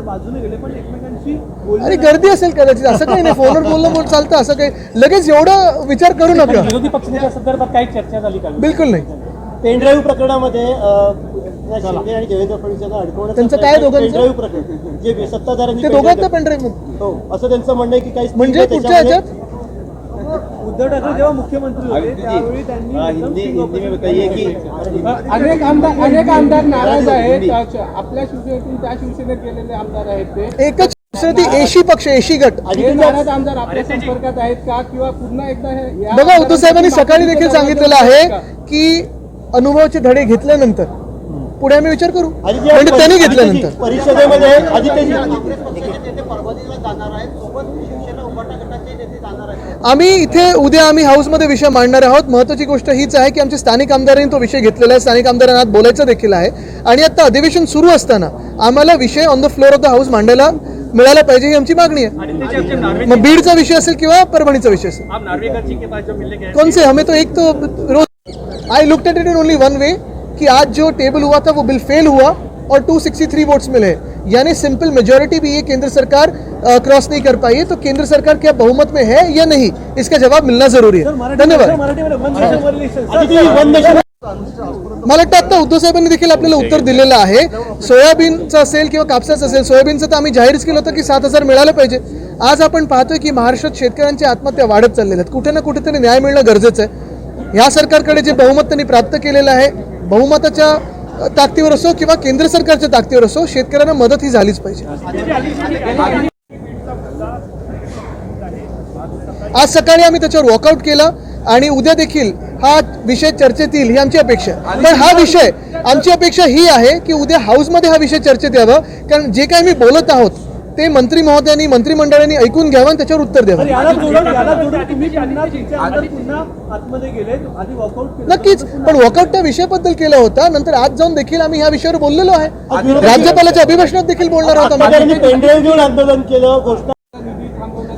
बाजूने गेले पण एकमेकांशी बोलले अरे गर्दी असेल कदाचित. असं काही नाही. फोनवर बोलणं बोल चालतं असं काही. लगेच एवढं विचार करू नका. विरोधी पक्षनेत्या संदर्भात काही चर्चा झाली का? बिलकुल नाही. पेनड्राईव्ह प्रकरणामध्ये शिंदे आणि देवेंद्र फडणवीस यांना अडकवण्याचा त्यांचं काय दोघांचं? पेनड्राईव्ह प्रकरण? जे सत्ताधाऱ्यांनी ते पेनड्राईव्ह- दोघांचं पेनड्राईव्ह. हो असं त्यांचं म्हणणं आहे की काही म्हणजे पुढच्या ह्याच्यात? उद्धव ठाकरे जेव्हा मुख्यमंत्री होते त्यावेळी त्यांनी अनेक आमदार अनेक आमदार नाराज आहेत आपल्या शिवसेनेतून त्या शिवसेनेत गेलेले आमदार आहेत ते एकच ती एशी पक्ष एशी गट हे नाराज आमदार आपल्या संपर्कात आहेत का किंवा पुन्हा एकदा हे या बघा उद्धव साहेबांनी सकाळी देखील सांगितलेलं आहे का? अनुभवाचे धडे घेतल्यानंतर पुढे आम्ही विचार करू म्हणजे त्यांनी घेतल्यानंतर परिषदेमध्ये आदित्यजी आम्ही इथे उद्या आम्ही हाऊसमध्ये विषय मांडणार आहोत. महत्वाची गोष्ट हीच आहे की आमच्या स्थानिक आमदारांनी तो विषय घेतलेला आहे. स्थानिक आमदारांना आज बोलायचं देखील आहे. आणि आता अधिवेशन सुरू असताना आम्हाला विषय on the floor of the house मांडायला मिळाला पाहिजे ही आमची मागणी आहे. मग बीडचा विषय असेल किंवा परभणीचा विषय असेल? आप नार्वेकर जी के पास जब मिलने गए? कौन से हमें तो एक तो रोज I looked at it in only one way कि आज जो टेबल हुआ था वो बिल फेल हुआ और 263 वोट्स मिले. यानी सिंपल मेजोरिटी भी ये केंद्र सरकार क्रॉस नहीं कर पाई है तो केंद्र सरकार क्या बहुमत में है या नहीं? इसका जवाब मिलना जरूरी है। धन्यवाद। मला वाटतं आता उद्धव साहेबांनी देखील आपल्याला उत्तर दिलेलं आहे. सोयाबीनचं असेल किंवा कापसाचं असेल सोयाबीनचं तर आम्ही जाहीरच केलं होतं की सात हजार मिळालं पाहिजे. आज आपण पाहतोय की महाराष्ट्रात शेतकऱ्यांच्या आत्महत्या वाढत चाललेल्या आहेत कुठे ना कुठेतरी न्याय मिळणं गरजेचं आहे. ह्या सरकारकडे जे बहुमत त्यांनी प्राप्त केलेलं आहे बहुमताच्या ताकदीवर असो किंवा केंद्र सरकारच्या ताकदीवर असो शेतकऱ्यांना मदत ही झालीच पाहिजे. आज सकाळी आम्ही त्याच्यावर वॉकआउट केलं आणि उद्या देखील हा विषय चर्चेत येईल ही आमची अपेक्षा आहे. पण हा विषय आमची अपेक्षा ही आहे की उद्या हाऊसमध्ये हा विषय चर्चेत यावा. कारण जे काही मी बोलत आहोत ते मंत्री महोदयांनी मंत्रिमंडळाने ऐकून घ्यावं आणि त्याच्यावर उत्तर द्यावं. तर याला जोडून याला जोडून तुम्ही पुन्हा तुमच्या आमदार पुन्हा आतमध्ये गेले आधी वॉकआउट केलं नक्कीच पण वॉकआउट त्या विषयाबद्दल केला होता. नंतर आज जाऊन देखील आम्ही ह्या विषयावर बोललेलो आहे. राज्यपालाच्या अभिभाषणात देखील बोलणार आहोत आम्ही.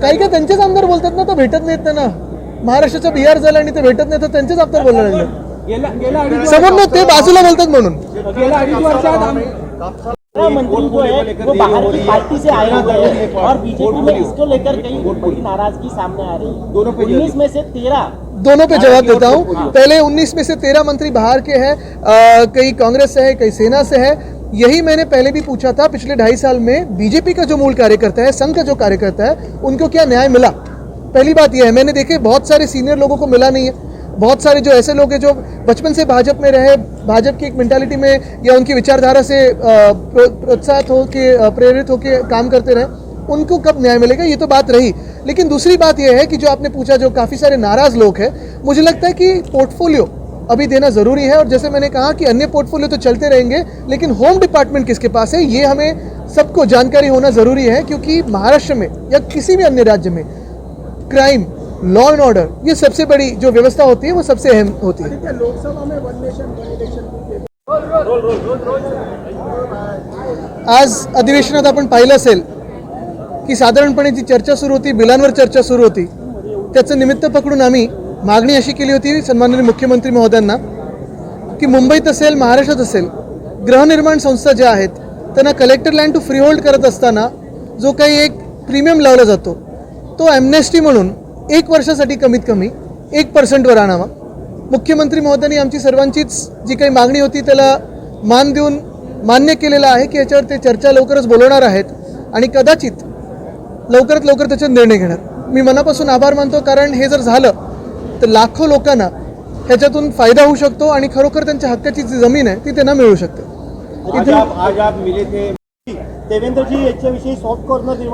काही काही त्यांचेच आमदार बोलतात ना तर भेटत नाहीत त्यांना. महाराष्ट्राचा बिहार झाला आणि ते भेटत नाही तर त्यांचेच आमदार बोलायला लागले समोर ना ते बाजूला बोलतात म्हणून. गेल्या अडीच वर्षात आम- दूसरा मंत्री जो है वो बाहर की पार्टी से आए हुए हैं और बीजेपी में इसको लेकर कई बड़ी नाराज़गी सामने आ रही है। दोनों उन्नीस में से तेरह दोनों पे जवाब देता हूँ। पहले 19 में से 13 मंत्री बाहर के हैं कई कांग्रेस से है कई सेना से है। यही मैंने पहले भी पूछा था, पिछले ढाई साल में बीजेपी का जो मूल कार्यकर्ता है, संघ का जो कार्यकर्ता है, उनको क्या न्याय मिला? पहली बात यह है, मैंने देखे बहुत सारे सीनियर लोगों को मिला नहीं है। बहुत सारे जो ऐसे लोग हैं जो बचपन से भाजपा में रहे, भाजपा की एक मेंटालिटी में या उनकी विचारधारा से प्रोत्साहित हो के प्रेरित होकर काम करते रहे, उनको कब न्याय मिलेगा? ये तो बात रही। लेकिन दूसरी बात यह है कि जो आपने पूछा, जो काफ़ी सारे नाराज़ लोग हैं, मुझे लगता है कि पोर्टफोलियो अभी देना ज़रूरी है। और जैसे मैंने कहा कि अन्य पोर्टफोलियो तो चलते रहेंगे लेकिन होम डिपार्टमेंट किसके पास है ये हमें सबको जानकारी होना ज़रूरी है क्योंकि महाराष्ट्र में या किसी भी अन्य राज्य में क्राइम लॉ एंड ऑर्डर ये सबसे बड़ी जो व्यवस्था होती है वो सबसे अहम होती है। लोकसभा में वन नेशन वन इलेक्शन आज अधिवेशनात आपण पाहिलं असेल की साधारणपणे जी चर्चा सुरू होती बिलांवर चर्चा सुरू होती त्याचं निमित्त पकडून आम्ही मागणी अशी केली होती सन्माननीय मुख्यमंत्री महोदयांना की मुंबईत असेल महाराष्ट्रात असेल गृहनिर्माण संस्था ज्या आहेत त्यांना कलेक्टर लँड टू फ्रीहोल्ड करत असताना जो काही एक प्रीमियम लावला जातो तो ॲमनेस्टी म्हणून एक वर्षासाठी कमीत कमी एक पर्सेंटवर आणावा. मुख्यमंत्री महोदयांनी आमची सर्वांचीच जी काही मागणी होती त्याला मान देऊन मान्य केलेलं आहे की याच्यावर ते चर्चा लवकरच बोलवणार आहेत आणि कदाचित लवकरात लवकर त्याच्यात निर्णय घेणार. मी मनापासून आभार मानतो कारण हे जर झालं तर लाखो लोकांना ह्याच्यातून फायदा होऊ शकतो आणि खरोखर त्यांच्या हक्काची जी जमीन आहे ती त्यांना मिळू शकते.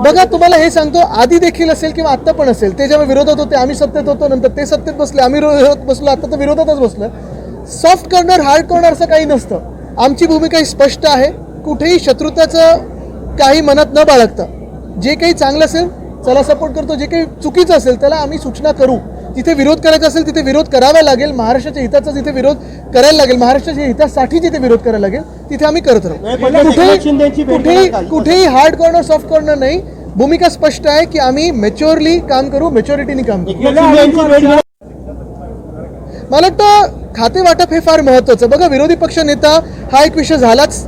बघा तुम्हाला हे सांगतो आधी देखील असेल किंवा आत्ता पण असेल ते जेव्हा विरोधात होते आम्ही सत्तेत होतो नंतर ते सत्तेत बसले आम्ही बसलो आता तर विरोधातच बसलो. सॉफ्ट कॉर्नर हार्ड कॉर्नर असं काही नसतं. आमची भूमिका ही स्पष्ट आहे. कुठेही शत्रुताचं काही मनात न बाळगता जे काही चांगलं असेल चला सपोर्ट करतो जे काही चुकीचं असेल त्याला आम्ही सूचना करू. जिथे विरोध करायचा असेल तिथे विरोध करावा लागेल. महाराष्ट्राच्या हिताचा जिथे विरोध करायला लागेल महाराष्ट्राच्या हितासाठी जिथे विरोध करायला लागेल तिथे आम्ही करत राहू. कुठेही कुठेही? कुठेही हार्ड कॉर्नर सॉफ्ट कॉर्नर नाही. भूमिका स्पष्ट आहे की आम्ही मॅच्युअरली काम करू मॅच्युरिटीने काम करू. मला वाटतं खाते वाटप हे फार महत्त्वाचं. बघा विरोधी पक्ष नेता हा एक विषय झालाच.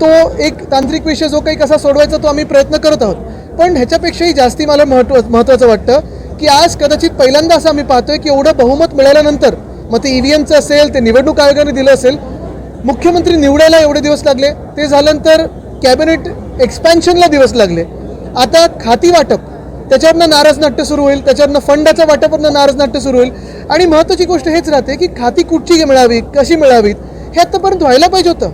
तो एक तांत्रिक विषय जो काही कसा सोडवायचा तो आम्ही प्रयत्न करत आहोत. पण ह्याच्यापेक्षाही जास्ती मला महत्त्व महत्त्वाचं वाटतं की आज कदाचित पहिल्यांदा असं आम्ही पाहतोय की एवढं बहुमत मिळाल्यानंतर मग ते ईव्हीएमचं असेल ते निवडणूक आयोगाने दिलं असेल मुख्यमंत्री निवडायला एवढे दिवस लागले ते झाल्यानंतर कॅबिनेट एक्सपॅन्शनला दिवस लागले. आता खाती वाटप त्याच्यावरनं नाराज नाट्य सुरू होईल त्याच्यावरनं फंडाच्या वाटपवरनं नाराज नाट्य सुरू होईल. आणि महत्त्वाची गोष्ट हेच राहते की खाती कुठची मिळावी कशी मिळावीत हे आत्तापर्यंत व्हायला पाहिजे होतं.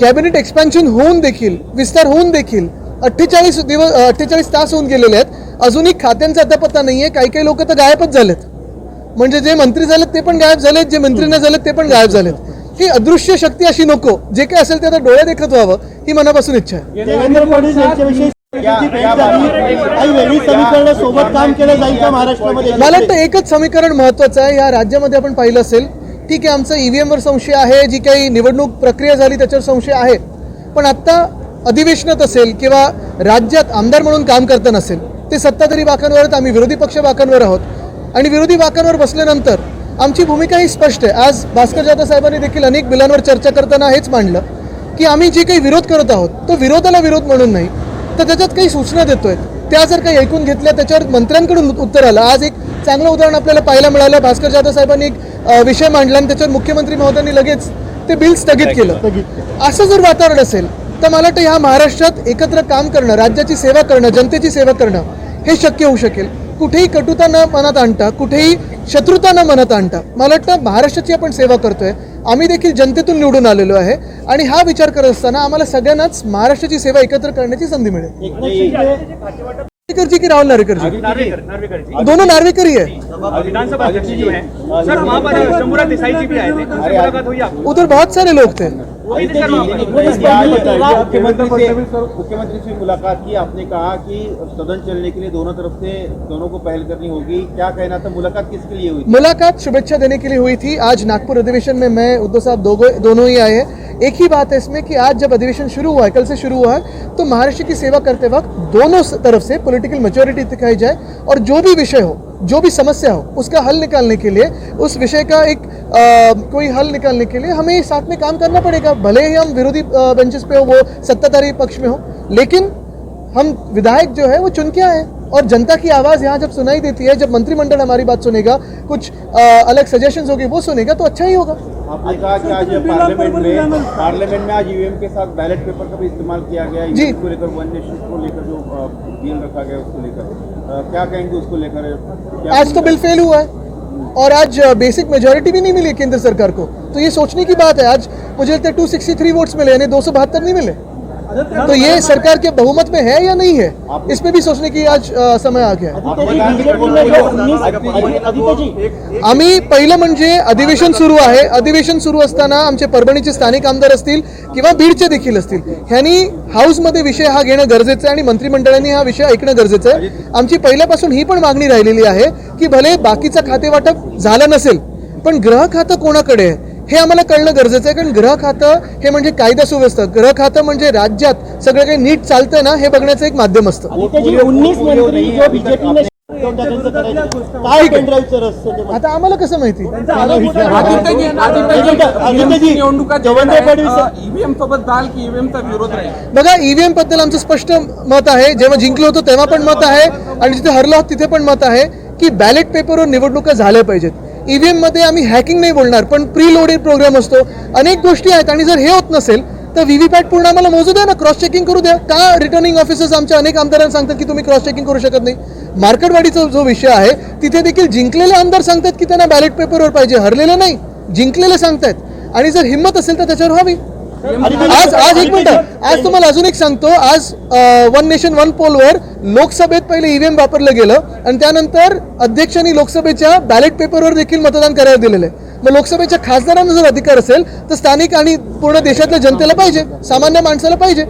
कॅबिनेट एक्सपॅन्शन होऊन देखील विस्तार होऊन देखील अठ्ठेचाळीस दिवस अठ्ठेचाळीस तास होऊन गेलेले आहेत. अजूनही खात्यांचा अद्यापत्ता नाही आहे काही काही लोक तर गायबच झालेत. म्हणजे जे मंत्री झालेत ते पण गायब झालेत जे मंत्री नाही झालेत ते पण गायब झालेत. ही अदृश्य शक्ती अशी नको. जे काही असेल ते आता डोळे देखत व्हावं ही मनापासून इच्छा आहे. देवेंद्र फडणवीस यांच्याविषयी समितीची भेट झाली काही वेगळी समीकरण सोबत काम केलं जाईल का महाराष्ट्रामध्ये? मला वाटतं एकच समीकरण महत्वाचं आहे. या राज्यामध्ये आपण पाहिलं असेल ठीक आहे आमचं ईव्हीएमवर संशय आहे जी काही निवडणूक प्रक्रिया झाली त्याच्यावर संशय आहे. पण आत्ता अधिवेशनात असेल किंवा राज्यात आमदार म्हणून काम करताना असेल ते सत्ताधारी बाकांवर आहेत, आम्ही विरोधी पक्ष बाकांवर आहोत. आणि विरोधी बाकांवर बसल्यानंतर आमची भूमिका ही स्पष्ट आहे. आज भास्कर जाधव साहेबांनी देखील अनेक बिलांवर चर्चा करताना हेच मांडलं की आम्ही जे काही विरोध करत आहोत तो विरोधाला विरोध म्हणून नाही तर त्याच्यात काही सूचना देतोय. त्या जर काही ऐकून घेतल्या त्याच्यावर मंत्र्यांकडून उत्तर आलं. आज एक चांगलं उदाहरण आपल्याला पाहायला मिळालं. भास्कर जाधव साहेबांनी एक विषय मांडला आणि त्याच्यावर मुख्यमंत्री महोदयांनी लगेच ते बिल स्थगित केलं. असं जर वातावरण असेल तर मला वाटतं ह्या महाराष्ट्रात एकत्र काम करणं राज्याची सेवा करणं जनतेची सेवा करणं हे शक्य होऊ शकेल. कुठेही कटुता न मनात आणता कुठेही शत्रुता न मनात आणता मला वाटतं महाराष्ट्राची आपण सेवा करतोय. आम्ही देखील जनतेतून निवडून आलेलो आहे आणि हा विचार करत असताना आम्हाला सगळ्यांनाच महाराष्ट्राची सेवा एकत्र करण्याची संधी मिळेल. की राहुल नार्वेकर जी नार्वेकर नार्वेकर जी दोनों नार्वेकर ही है उधर बहुत सारे लोग थे. पंधरा तेरा मुख्यमंत्री से मुलाकात की आपने कहा कि सदन चलने के लिए दोनों तरफ़ से दोनों को पहल करनी होगी। क्या कहना था? मुलाकात किसके लिए हुई मुलाकात शुभेच्छा देने के लिए हुई थी। आज नागपुर अधिवेशन में मैं उद्धव साहब दोनों ही आए हैं। एक ही बात है इसमें कि आज जब अधिवेशन शुरू हुआ है कल से शुरू हुआ है तो महाराष्ट्र की सेवा करते वक्त दोनों तरफ़ से पॉलिटिकल मेच्योरिटी दिखाई जाए और जो भी विषय हो जो भी समस्या हो उसका हल निकालने के लिए उस विषय का एक आ, कोई हल निकालने के लिए हमें साथ में काम करना पड़ेगा। भले ही हम विरोधी बेंचेस पे हो वो सत्ताधारी पक्ष में हो लेकिन हम विधायक जो है वो चुन के आए और जनता की आवाज़ यहाँ जब सुनाई देती है जब मंत्रिमंडल हमारी बात सुनेगा कुछ आ, अलग सजेशन होगी वो सुनेगा तो अच्छा ही होगा। आपने कहा कि आज पार्लियामेंट में पार्लियामेंट में आज ईवीएम के साथ बैलेट पेपर का भी इस्तेमाल किया गया जी। इसको लेकर वन नेशन को लेकर जो बिल रखा गया उसको लेकर। क्या कहेंगे उसको लेकर? आज तो बिल फेल हुआ है। और आज बेसिक मेजोरिटी भी नहीं मिली केंद्र सरकार को। तो ये सोचने की बात है आज। मुझे लगता है टू सिक्सटी थ्री वोट्स मिले यानी दो सौ बहत्तर नहीं मिले। तो ये सरकार के बहुमत में है या नहीं है? इस पे भी सोचने की आज अ, समय आ गया है। आम्ही पहिलं म्हणजे अधिवेशन सुरू आहे. अधिवेशन सुरू असताना आमचे परभणीचे स्थानिक आमदार असतील किंवा बीडचे देखील असतील ह्यांनी हाऊसमध्ये विषय हा घेणं गरजेचं आहे आणि मंत्रिमंडळाने हा विषय ऐकणं गरजेचं आहे. आमची पहिल्यापासून ही पण मागणी राहिलेली आहे की भले बाकीचं खातेवाटप झालं नसेल पण ग्रह खातं कोणाकडे आहे? हे आम्हाला कळणं गरजेचं आहे कारण ग्रह खातं हे म्हणजे कायदा सुव्यवस्था. ग्रह खातं म्हणजे राज्यात सगळं काही नीट चालतंय ना हे बघण्याचं एक माध्यम असतं. काय आता आम्हाला कसं माहिती? बघा ईव्हीएमबद्दल आमचं स्पष्ट मत आहे. जेव्हा जिंकलो होतो तेव्हा पण मत आहे. आणि जिथे हरलो तिथे पण मत आहे की बॅलेट पेपरवर निवडणुका झाल्या पाहिजेत. ई व्ही एममध्ये आम्ही हॅकिंग नाही बोलणार पण प्री लोडेड प्रोग्राम असतो. अनेक गोष्टी आहेत आणि जर हे होत नसेल तर व्ही वी पॅट पूर्ण आम्हाला मोजू द्या ना क्रॉस चेकिंग करू द्या. का रिटर्निंग ऑफिसर्स आमच्या अनेक आमदारांना सांगतात की तुम्ही क्रॉस चेकिंग करू शकत नाही? मार्केटवाडीचा जो विषय आहे तिथे देखील जिंकलेले आमदार सांगतात की त्यांना बॅलेट पेपरवर पाहिजे. हरलेले नाही जिंकलेले सांगतायत. आणि जर हिंमत असेल तर त्याच्यावर व्हावी. आज आज एक मिनिट. आज तुम्हाला अजून एक सांगतो. आज वन नेशन वन पोलवर लोकसभेत पहिले ईव्हीएम वापरलं गेलं आणि त्यानंतर अध्यक्षांनी लोकसभेच्या बॅलेट पेपरवर देखील मतदान करायला दिलेलं आहे. मग लोकसभेच्या खासदारांना जर अधिकार असेल तर स्थानिक आणि पूर्ण देशातल्या जनतेला पाहिजे. सामान्य माणसाला पाहिजे.